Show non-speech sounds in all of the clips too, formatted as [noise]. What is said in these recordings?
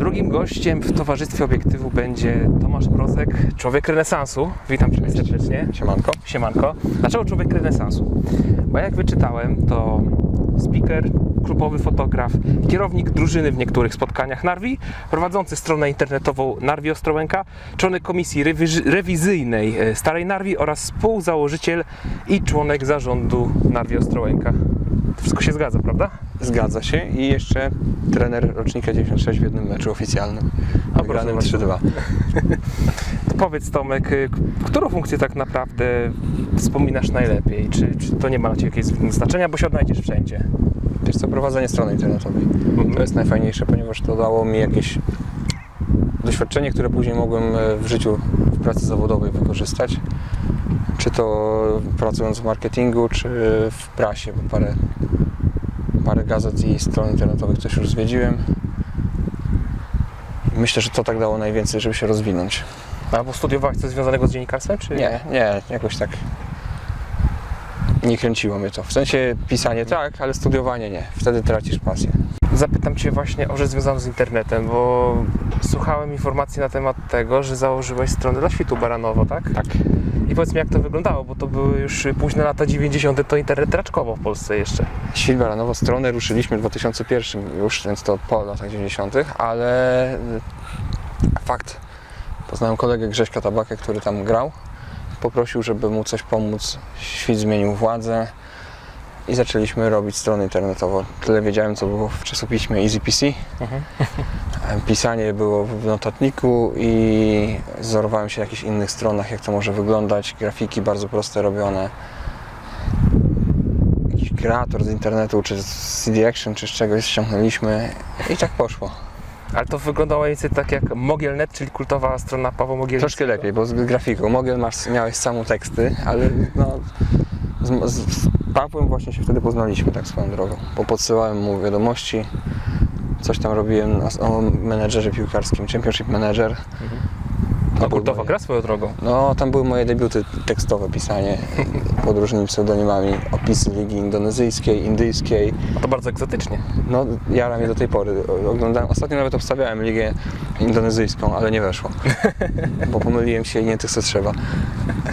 Drugim gościem w towarzystwie obiektywu będzie Tomasz Mrozek, człowiek renesansu. Witam Cię serdecznie. Siemanko. Siemanko. Dlaczego człowiek renesansu? Bo jak wyczytałem, to speaker, klubowy fotograf, kierownik drużyny w niektórych spotkaniach Narwi, prowadzący stronę internetową Narwi Ostrołęka, członek komisji rewizy- rewizyjnej e, Starej Narwi oraz współzałożyciel i członek zarządu Narwi Ostrołęka. To wszystko się zgadza, prawda? Zgadza się i jeszcze trener rocznika 96 w jednym meczu oficjalnym. A Wygranym proszę 3-2. To powiedz Tomek, y, którą funkcję tak naprawdę wspominasz najlepiej? Czy, czy to nie ma dla Ciebie jakiegoś znaczenia, bo się odnajdziesz wszędzie? Wiesz co, prowadzenie strony internetowej. Mhm. To jest najfajniejsze, ponieważ to dało mi jakieś doświadczenie, które później mogłem e, w życiu, w pracy zawodowej wykorzystać. Czy to pracując w marketingu, czy w prasie, bo parę, parę gazet i stron internetowych też już zwiedziłem. Myślę, że to tak dało najwięcej, żeby się rozwinąć. Albo studiowałeś coś związanego z dziennikarstwem, czy Nie, nie, jakoś tak nie kręciło mnie to. W sensie pisanie tak, ale studiowanie nie. Wtedy tracisz pasję. Zapytam Cię właśnie o rzecz związaną z internetem, bo słuchałem informacji na temat tego, że założyłeś stronę dla świtu Baranowo, tak? Tak. I powiedz mi, jak to wyglądało, bo to były już późne lata 90., to internet raczkowo w Polsce jeszcze. Świt Baranowo stronę ruszyliśmy w 2001 już, więc to po latach 90., ale y, fakt, poznałem kolegę Grześka Tabakę, który tam grał. Poprosił, żeby mu coś pomóc. Świt zmienił władzę i zaczęliśmy robić stronę internetową. Tyle wiedziałem, co było w czasopiśmie Easy PC. Mhm. Pisanie było w notatniku i wzorowałem się na jakichś innych stronach, jak to może wyglądać. Grafiki bardzo proste robione. Jakiś kreator z internetu, czy z CD Action, czy z czegoś ściągnęliśmy i tak poszło. Ale to wyglądało mniej więcej tak jak Mogiel.net, czyli kultowa strona Pawła Mogielnickiego. Troszkę lepiej, bo z grafiką. Mogę, masz, miałeś samą teksty, ale no, z, z Pawłem właśnie się wtedy poznaliśmy tak swoją drogą, bo podsyłałem mu wiadomości, coś tam robiłem na- o menedżerze piłkarskim, Championship Manager. No, były kultowa moje- gra swoją drogą. No, tam były moje debiuty tekstowe, pisanie [laughs] pod różnymi pseudonimami, opisy ligi indonezyjskiej, indyjskiej. No to bardzo egzotycznie. No, jara mnie do tej pory. Oglądałem, ostatnio nawet obstawiałem ligę indonezyjską, ale nie weszło, [laughs] bo pomyliłem się i nie tych, co trzeba.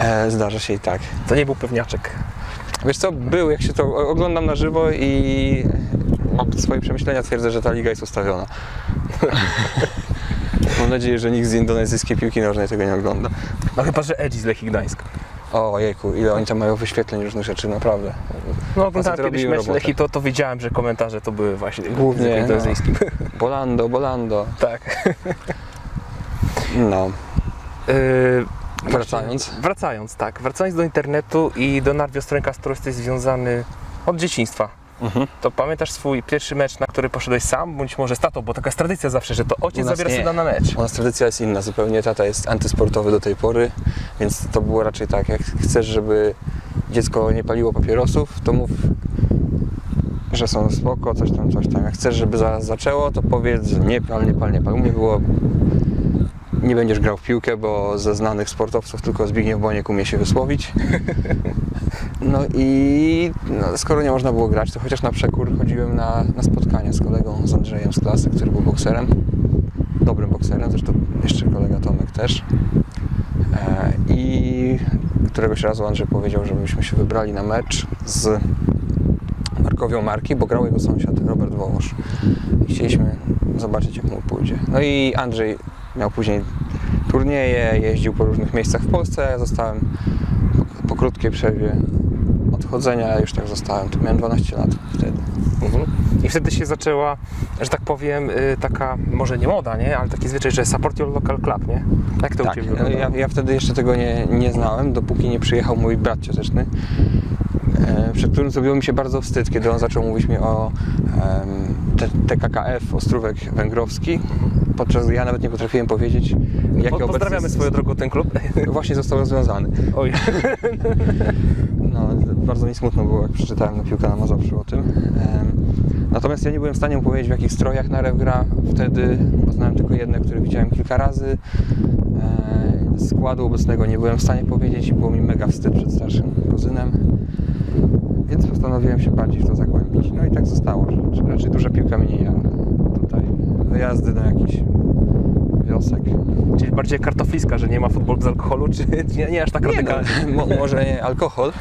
E, zdarza się i tak. To nie był pewniaczek. Wiesz co, był, jak się to oglądam na żywo i swoje przemyślenia, twierdzę, że ta liga jest ustawiona. [laughs] Mam nadzieję, że nikt z indonezyjskiej piłki nożnej tego nie ogląda. No chyba, że Edzi z Lechii Gdańsk. O jejku, ile oni tam mają wyświetleń różnych rzeczy, naprawdę. No oglądałem kiedyś mecz. Lechii, to, to wiedziałem, że komentarze to były właśnie Głównie, języku no. indonezyjskim. [laughs] Bolando, Bolando. tak. No, Yy, wracając. Wracając, tak. Wracając do internetu i do Narwi Ostręka, z którą jesteś związany od dzieciństwa. Mhm. To pamiętasz swój pierwszy mecz, na który poszedłeś sam, bądź może z tatą, bo taka jest tradycja zawsze, że to ojciec zabiera syna na mecz. U nas tradycja jest inna zupełnie. Tata jest antysportowy do tej pory, więc to było raczej tak, jak chcesz, żeby dziecko nie paliło papierosów, to mów, że są spoko, coś tam, coś tam. Jak chcesz, żeby zaraz zaczęło, to powiedz, nie pal, nie pal, nie pal. U mnie było, nie będziesz grał w piłkę, bo ze znanych sportowców tylko Zbigniew Boniek umie się wysłowić. [laughs] No i no, skoro nie można było grać, to chociaż na przekór chodziłem na, na spotkania z kolegą, z Andrzejem z klasy, który był bokserem. Dobrym bokserem, zresztą jeszcze kolega Tomek też. E, I któregoś razu Andrzej powiedział, żebyśmy się wybrali na mecz z Markowią Marki, bo grał jego sąsiad Robert Wołosz. I chcieliśmy zobaczyć, jak mu pójdzie. No i Andrzej miał później turnieje, jeździł po różnych miejscach w Polsce, ja zostałem po, po krótkiej przerwie odchodzenia, już tak zostałem. Miałem 12 lat wtedy. Mhm. I wtedy się zaczęła, że tak powiem, y, taka, może nie moda, nie? Ale taki zwyczaj, że support your local club, nie? Jak to u Tak, Ciebie ja, wyglądało? ja wtedy jeszcze tego nie, nie znałem, dopóki nie przyjechał mój brat cioteczny, e, przed którym zrobiło mi się bardzo wstyd, kiedy on zaczął mówić mi o T- TKKF Ostrówek Węgrowski, podczas ja nawet nie potrafiłem powiedzieć, jakie Po, obecnie pozdrawiamy swoją drogą ten klub. [laughs] właśnie został rozwiązany. Oj. [laughs] No, bardzo mi smutno było, jak przeczytałem na piłkę na Mazowszu o tym. Natomiast ja nie byłem w stanie powiedzieć, w jakich strojach Narew gra. Wtedy poznałem tylko jedne, które widziałem kilka razy. E, Składu obecnego nie byłem w stanie powiedzieć i było mi mega wstyd przed starszym kuzynem. Więc postanowiłem się bardziej w to zagłębić. No i tak zostało, że raczej duża piłka mnie nie jara. Tutaj wyjazdy na jakieś wiosek. Czyli bardziej kartofliska, że nie ma futbolu bez alkoholu, czy [laughs] nie, nie aż tak Nie, radykalnie? no, mo, może nie alkohol,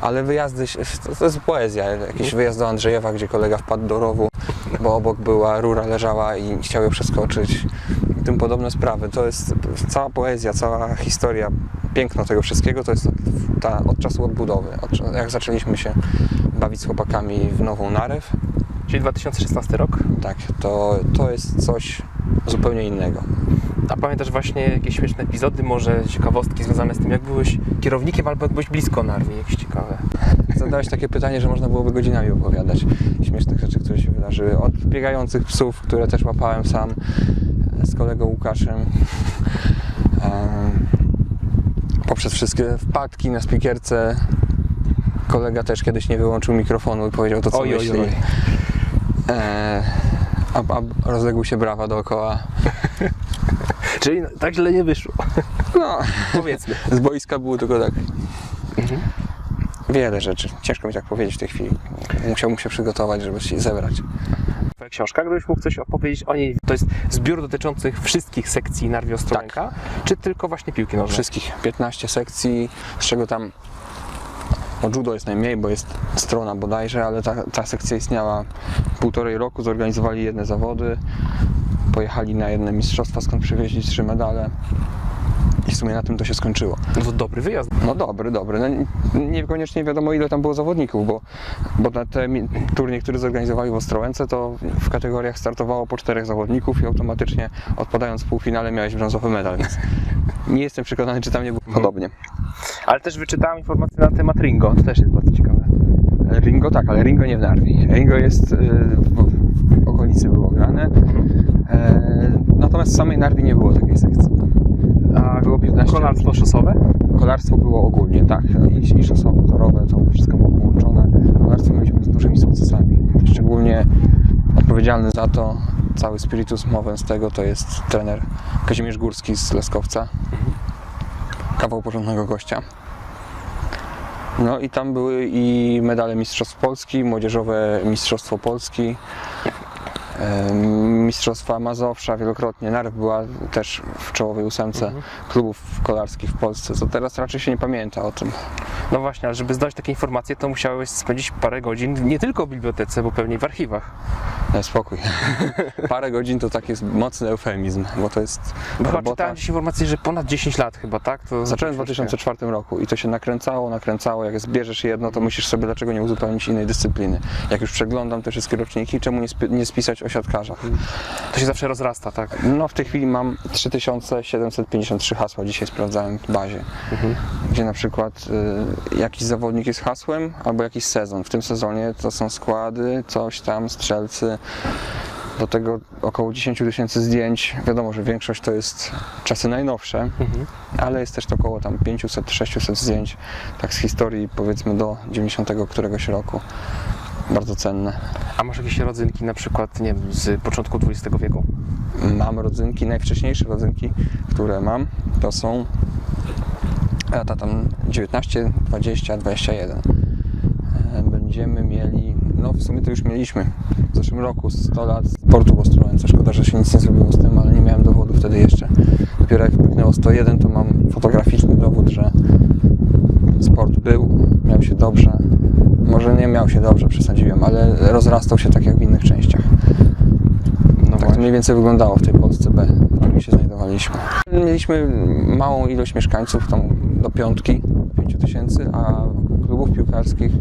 ale wyjazdy, to, to jest poezja. Jakiś wyjazd do Andrzejewa, gdzie kolega wpadł do rowu, bo obok była rura leżała i chciał ją przeskoczyć. I tym podobne sprawy. To jest cała poezja, cała historia, piękno tego wszystkiego to jest ta, od czasu odbudowy. Od, jak zaczęliśmy się bawić z chłopakami w nową narew, Czyli 2016 rok. tak, to, to jest coś zupełnie innego. A pamiętasz właśnie jakieś śmieszne epizody, może ciekawostki związane z tym, jak byłeś kierownikiem albo jak byłeś blisko Narwi, jakieś ciekawe. Zadałeś takie pytanie, że można byłoby godzinami opowiadać śmiesznych rzeczy, które się wydarzyły. Od biegających psów, które też łapałem sam z kolegą Łukaszem, em, poprzez wszystkie wpadki na spikierce. Kolega też kiedyś nie wyłączył mikrofonu i powiedział to, co Oj, oj, myśli. oj. E, a, a rozległy się brawa dookoła. [laughs] Czyli tak źle nie wyszło, No, powiedzmy. z boiska było tylko tak. Mhm. Wiele rzeczy. Ciężko mi tak powiedzieć w tej chwili. Musiałbym się przygotować, żeby się zebrać. Twoja książka, gdybyś mógł coś opowiedzieć o niej, to jest zbiór dotyczących wszystkich sekcji Narwi Ostrołęka, czy tylko właśnie piłki nożnej? wszystkich 15 sekcji, z czego tam o judo jest najmniej, bo jest strona bodajże, ale ta, ta sekcja istniała półtorej roku, zorganizowali jedne zawody, pojechali na jedne mistrzostwa, skąd przywieźli trzy medale i w sumie na tym to się skończyło. No to dobry wyjazd. No dobry, dobry. No, nie- niekoniecznie wiadomo ile tam było zawodników, bo, bo na ten turniej, który zorganizowali w Ostrołęce, to w kategoriach startowało po czterech zawodników i automatycznie odpadając w półfinale miałeś brązowy medal, więc nie jestem przekonany, czy tam nie było podobnie. Ale też wyczytałem informacje na temat Ringo, to też jest bardzo ciekawe. Ringo tak, ale Ringo nie w Narwi. Ringo jest y, w, w okolicy było grane. E, natomiast w samej Narwi nie było takiej sekcji. A Było 15 kolarstwo szosowe? Kolarstwo było ogólnie, tak. I, i szosowe, torowe, to wszystko było połączone. Kolarstwo mieliśmy z dużymi sukcesami. Szczególnie odpowiedzialny za to, cały spiritus mowę z tego, to jest trener Kazimierz Górski z Leskowca. Kawał porządnego gościa. No i tam były i medale Mistrzostw Polski, Młodzieżowe Mistrzostwo Polski, Mistrzostwa Mazowsza wielokrotnie. Narw była też w czołowej ósemce klubów kolarskich w Polsce, co teraz raczej się nie pamięta o tym. No właśnie, ale żeby zdać takie informacje, to musiałeś spędzić parę godzin nie tylko w bibliotece, bo pewnie w archiwach. Daj spokój. [laughs] Parę godzin to tak jest mocny eufemizm, bo to jest Bo chyba robota. czytałem gdzieś informację, że ponad 10 lat chyba, tak? To Zacząłem w 2004 roku i to się nakręcało, nakręcało. Jak zbierzesz jedno, to myślisz sobie, dlaczego nie uzupełnić innej dyscypliny. Jak już przeglądam te wszystkie roczniki, czemu nie, nie spisać o? To się zawsze rozrasta, tak? No w tej chwili mam 3753 hasła, dzisiaj sprawdzałem w bazie, gdzie na przykład y, jakiś zawodnik jest hasłem albo jakiś sezon. W tym sezonie to są składy, coś tam, strzelcy. Do tego około 10 tysięcy zdjęć. Wiadomo, że większość to jest czasy najnowsze, Mhm. ale jest też około tam 500-600 zdjęć, tak z historii powiedzmy do 90 któregoś roku. Bardzo cenne. A masz jakieś rodzynki na przykład, nie wiem, z początku XX wieku? Mam rodzynki, najwcześniejsze rodzynki, które mam, to są lata tam 19, 20, 21. E, Będziemy mieli, no w sumie to już mieliśmy w zeszłym roku 100 lat sportu w Ostrołęce. Szkoda, że się nic nie zrobiło z tym, ale nie miałem dowodu wtedy jeszcze. Dopiero jak wpłynęło 101, to mam fotograficzny dowód, że sport był, miał się dobrze. Może nie miał się dobrze, przesadziłem, ale rozrastał się tak jak w innych częściach. No Tak to mniej więcej wyglądało w tej Polsce B, w której się znajdowaliśmy. Mieliśmy małą ilość mieszkańców, tam do piątki, 5 tysięcy, a klubów piłkarskich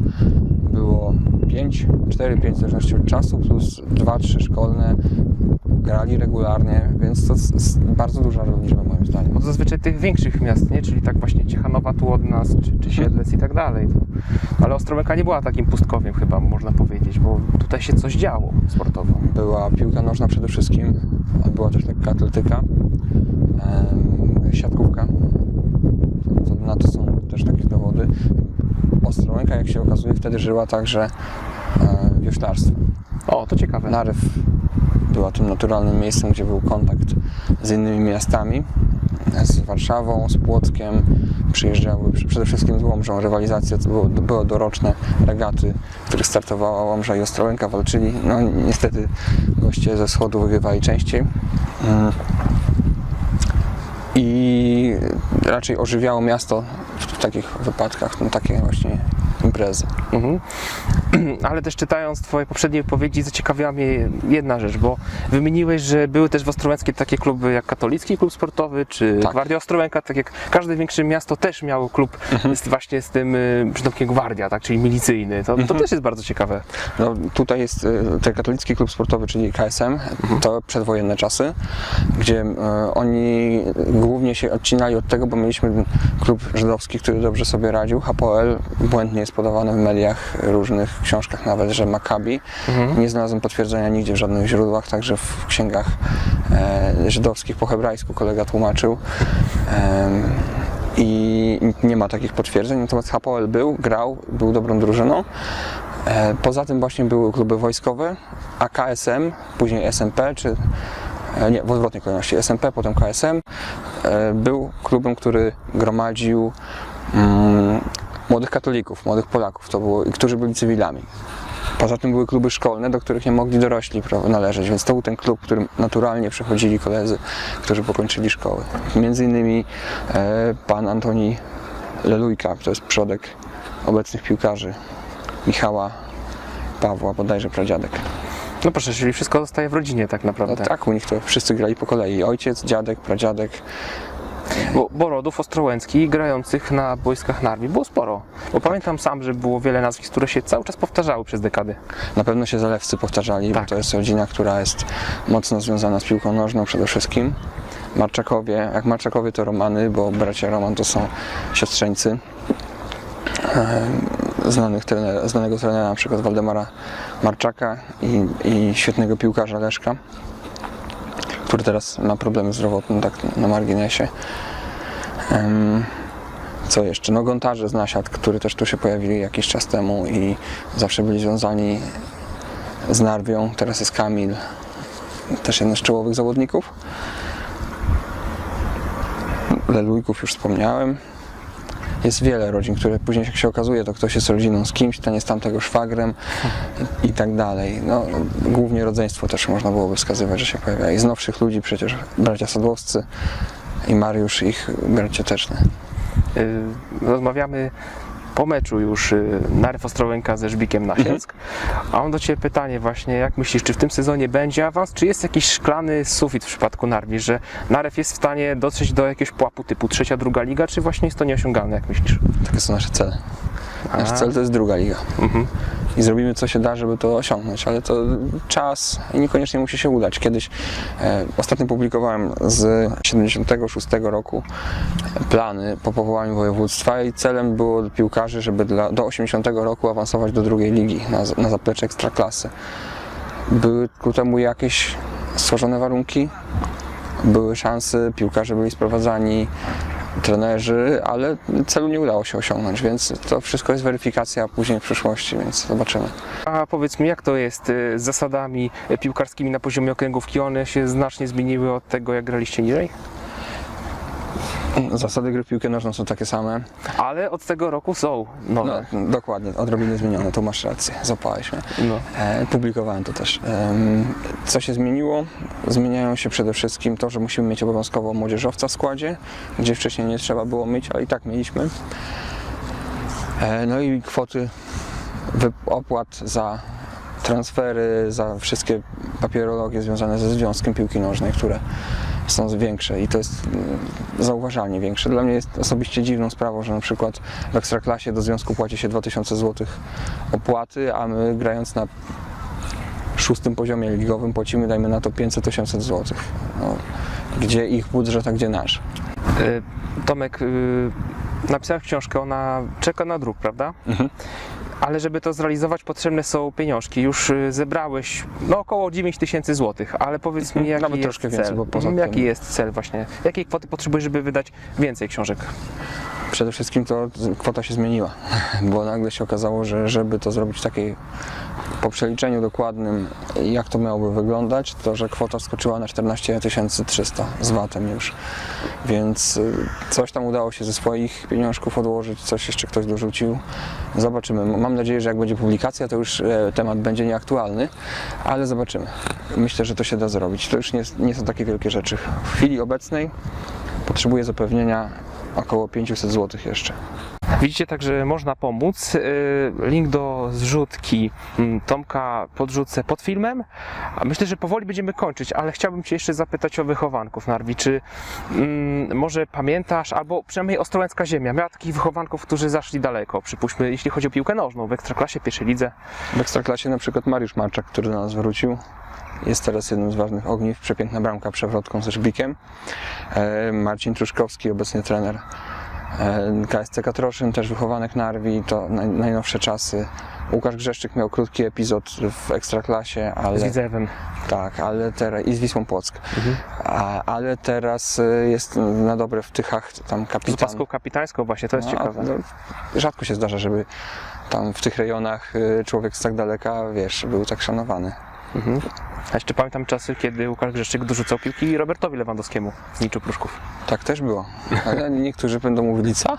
było 5, 4, 5 w zależności od czasu, plus 2, 3 szkolne. Grali regularnie, więc to jest bardzo duża liczba moim zdaniem. Bo zazwyczaj tych większych miast, nie? Czyli tak właśnie Ciechanowa tu od nas, czy, czy Siedlec i tak dalej. Ale Ostrołęka nie była takim pustkowiem chyba, można powiedzieć, bo tutaj się coś działo sportowo. Była piłka nożna przede wszystkim, była też lekka atletyka, siatkówka. Na to są też takie dowody. Ostrołęka, jak się okazuje, wtedy żyła także e, wioślarstwem. O, to ciekawe. Narew była tym naturalnym miejscem, gdzie był kontakt z innymi miastami, z Warszawą, z Płockiem. Przyjeżdżały przy- przede wszystkim z Łomżą. Rywalizacje to było, były doroczne regaty, w których startowała Łomża i Ostrołęka, walczyli. No niestety goście ze wschodu wygrywali częściej. Mm. i raczej ożywiało miasto w, w takich wypadkach, no takie właśnie imprezy. Mhm. [clears throat] Ale też czytając Twoje poprzednie wypowiedzi, zaciekawiła mnie jedna rzecz, bo wymieniłeś, że były też w Ostrołęckie takie kluby jak Katolicki Klub Sportowy, czy Tak. Gwardia Ostrołęka, tak jak każde większe miasto też miało klub Mhm. z, właśnie z tym y, przydomkiem Gwardia, tak, czyli milicyjny. To, Mhm. to też jest bardzo ciekawe. No, tutaj jest y, ten katolicki klub sportowy, czyli KSM, to przedwojenne czasy, gdzie y, oni głównie się odcinali od tego, bo mieliśmy klub żydowski, który dobrze sobie radził, HPL, błędnie jest podawane w mediach, różnych książkach nawet, że Maccabi. Nie znalazłem potwierdzenia nigdzie w żadnych źródłach, także w księgach e, żydowskich po hebrajsku kolega tłumaczył. Em, i nie ma takich potwierdzeń, natomiast HPL był, grał, był dobrą drużyną. E, Poza tym właśnie były kluby wojskowe, a KSM, później SMP, czy e, nie, w odwrotnej kolejności SMP, potem KSM, e, był klubem, który gromadził mm, młodych katolików, młodych Polaków, to było, którzy byli cywilami. Poza tym były kluby szkolne, do których nie mogli dorośli należeć, więc to był ten klub, w którym naturalnie przychodzili koledzy, którzy pokończyli szkoły. Między innymi e, pan Antoni Lelujka, to jest przodek obecnych piłkarzy, Michała, Pawła, bodajże pradziadek. No proszę, czyli wszystko zostaje w rodzinie tak No naprawdę. tak, u nich to wszyscy grali po kolei. Ojciec, dziadek, pradziadek. Bo, bo rodów ostrołęckich grających na boiskach Narwi było sporo. Bo pamiętam sam, że było wiele nazwisk, które się cały czas powtarzały przez dekady. Na pewno się zalewcy powtarzali, Tak. bo to jest rodzina, która jest mocno związana z piłką nożną przede wszystkim. Marczakowie, jak Marczakowie to Romany, bo bracia Roman to są siostrzeńcy znanych trener, znanego trenera, na przykład Waldemara Marczaka i, i świetnego piłkarza Leszka, który teraz ma problemy zdrowotne, tak na marginesie. Co jeszcze? No Gontarze z Nasiad, który też tu się pojawili jakiś czas temu i zawsze byli związani z Narwią. Teraz jest Kamil, też jeden z czołowych zawodników. Lelujków już wspomniałem. Jest wiele rodzin, które później jak się okazuje, to ktoś jest rodziną z kimś, ten jest tamtego szwagrem i, tak dalej. No, głównie rodzeństwo też można byłoby wskazywać, że się pojawia. I z nowszych ludzi przecież bracia Sadłowscy i Mariusz, ich bracia Teczne. Y, Rozmawiamy po meczu już y, Narew Ostrołęka ze Żbikiem Nasielsk. A mam do Ciebie pytanie właśnie, jak myślisz, czy w tym sezonie będzie awans, czy jest jakiś szklany sufit w przypadku Narwi, że Narew jest w stanie dotrzeć do jakiegoś pułapu typu trzecia, druga liga, czy właśnie jest to nieosiągalne, jak myślisz? Takie są nasze cele. Nasz A. cel to jest druga liga. Mhm. I zrobimy co się da, żeby to osiągnąć, ale to czas i niekoniecznie musi się udać. Kiedyś e, ostatnio publikowałem z 76 roku plany po powołaniu województwa i celem było piłkarzy, żeby dla, do 80 roku awansować do drugiej ligi na, na zaplecze ekstraklasy. Były ku temu jakieś stworzone warunki, były szanse, piłkarze byli sprowadzani, trenerzy, ale celu nie udało się osiągnąć, więc to wszystko jest weryfikacja później w przyszłości, więc zobaczymy. A powiedz mi, jak to jest y, z zasadami piłkarskimi na poziomie okręgówki? One się znacznie zmieniły od tego, jak graliście niżej? Zasady gry w piłkę nożną są takie same. Ale od tego roku są No, nowe. dokładnie, odrobinę zmienione, tu masz rację, zapałeś mnie. No. E, publikowałem to też. Em, co się zmieniło? Zmieniają się przede wszystkim to, że musimy mieć obowiązkowo młodzieżowca w składzie, gdzie wcześniej nie trzeba było mieć, ale i tak mieliśmy. E, no i kwoty opłat za transfery, za wszystkie papierologie związane ze Związkiem Piłki Nożnej, które są większe i to jest mm, zauważalnie większe. Dla mnie jest osobiście dziwną sprawą, że na przykład w Ekstraklasie do związku płaci się 2000 zł opłaty, a my grając na szóstym poziomie ligowym płacimy, dajmy na to 500-800 zł. No, gdzie ich budżet, a gdzie nasz? Y, Tomek, y, napisałeś książkę, ona czeka na druk, prawda? Mhm. Ale żeby to zrealizować potrzebne są pieniążki. Już y, zebrałeś no, około 9 tysięcy złotych, ale powiedz mi Mhm, jaki nawet jest troszkę cel? więcej, bo poza Jaki tym- jest cel właśnie? Jakiej kwoty potrzebujesz, żeby wydać więcej książek? Przede wszystkim to kwota się zmieniła, [laughs] bo nagle się okazało, że żeby to zrobić w takiej po przeliczeniu dokładnym, jak to miałoby wyglądać, to że kwota skoczyła na 14 300 z VAT-em już. Więc y, coś tam udało się ze swoich pieniążków odłożyć, coś jeszcze ktoś dorzucił. Zobaczymy. Mam nadzieję, że jak będzie publikacja, to już e, temat będzie nieaktualny, ale zobaczymy. Myślę, że to się da zrobić. To już nie, nie są takie wielkie rzeczy. W chwili obecnej potrzebuje zapewnienia około 500 zł jeszcze. Widzicie także można pomóc. Yy, Link do zrzutki mm, Tomka podrzucę pod filmem. Myślę, że powoli będziemy kończyć, ale chciałbym Cię jeszcze zapytać o wychowanków Narwi. Czy mm, może pamiętasz, albo przynajmniej Ostrołęcka Ziemia miała takich wychowanków, którzy zaszli daleko, przypuśćmy, jeśli chodzi o piłkę nożną, w Ekstraklasie, pierwszej lidze. W Ekstraklasie na przykład Mariusz Marczak, który do nas wrócił, jest teraz jednym z ważnych ogniw, przepiękna bramka przewrotką ze Żbikiem. E, Marcin Truszkowski, obecnie trener KSC Katroszyn, też wychowanek Narwi, to naj, najnowsze czasy. Łukasz Grzeszczyk miał krótki epizod w Ekstraklasie, ale... Z Widzewem. Tak, ale teraz i z Wisłą Płock. Mhm. A, ale teraz e, jest na dobre w Tychach, tam Z kapitan. paską kapitańską właśnie, to jest No, ciekawe. no, rzadko się zdarza, żeby tam w tych rejonach e, człowiek z tak daleka, wiesz, był tak szanowany. Mhm. A jeszcze pamiętam czasy, kiedy Łukasz Grzeszczyk dorzucał piłki Robertowi Lewandowskiemu z Niczu Pruszków. Tak też było. Ale [laughs] niektórzy będą mówili, co?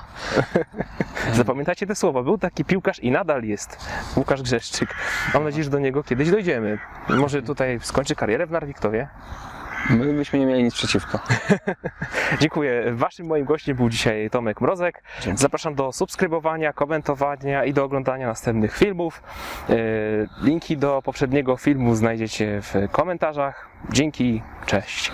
[laughs] Zapamiętajcie te słowa. Był taki piłkarz i nadal jest. Łukasz Grzeszczyk. Mam nadzieję, że do niego kiedyś dojdziemy. Może tutaj skończy karierę w Narwi, kto wie. My byśmy nie mieli nic przeciwko. [laughs] Dziękuję. Waszym moim gościem był dzisiaj Tomek Mrozek. Dzięki. Zapraszam do subskrybowania, komentowania i do oglądania następnych filmów. E, Linki do poprzedniego filmu znajdziecie w komentarzach. Dzięki, cześć.